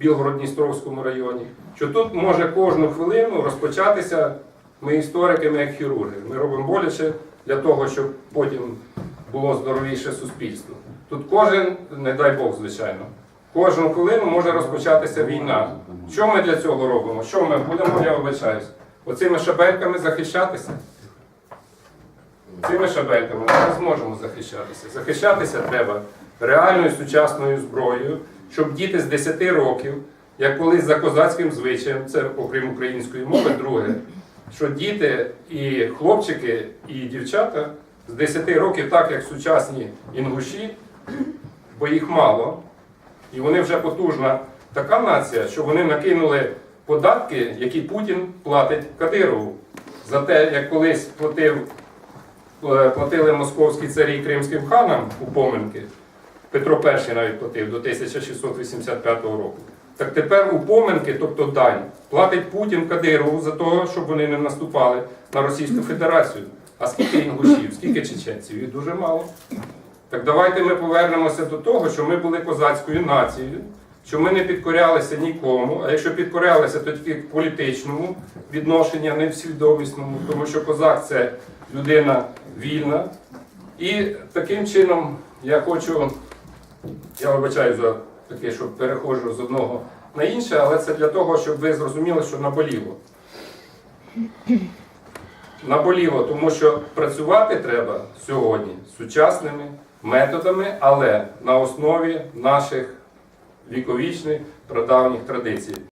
Білгород-Дністровському районі, що тут може кожну хвилину розпочатися. Ми історики, ми як хірурги. Ми робимо боляче для того, щоб потім було здоровіше суспільство. Тут кожен, не дай Бог, звичайно, кожну хвилину може розпочатися війна. Що ми для цього робимо? Що ми будемо, я вибачаюсь, оцими шабельками захищатися? Цими шабельками ми не зможемо захищатися. Захищатися треба реальною сучасною зброєю, щоб діти з 10 років, як колись за козацьким звичаєм, це окрім української мови, друге, що діти і хлопчики, і дівчата з 10 років, так як сучасні інгуші, бо їх мало, і вони вже потужна така нація, що вони накинули податки, які Путін платить Кадирову. За те, як колись платив е, платили московські царі кримським ханам у поминки, Петро І навіть платив до 1685 року. Так тепер у поминки, тобто дань, платить Путін Кадирову за те, щоб вони не наступали на Російську Федерацію. А скільки інгушів, скільки чеченців? Їх дуже мало. Так давайте ми повернемося до того, що ми були козацькою нацією, що ми не підкорялися нікому, а якщо підкорялися, то тільки в політичному відношенні, а не в свідомісному, тому що козак це людина вільна. І таким чином я хочу, я вибачаю за таке, що переходжу з одного на інше, але це для того, щоб ви зрозуміли, що наболіло. Наболіло, тому що працювати треба сьогодні сучасними методами, але на основі наших віковічних прадавніх традицій.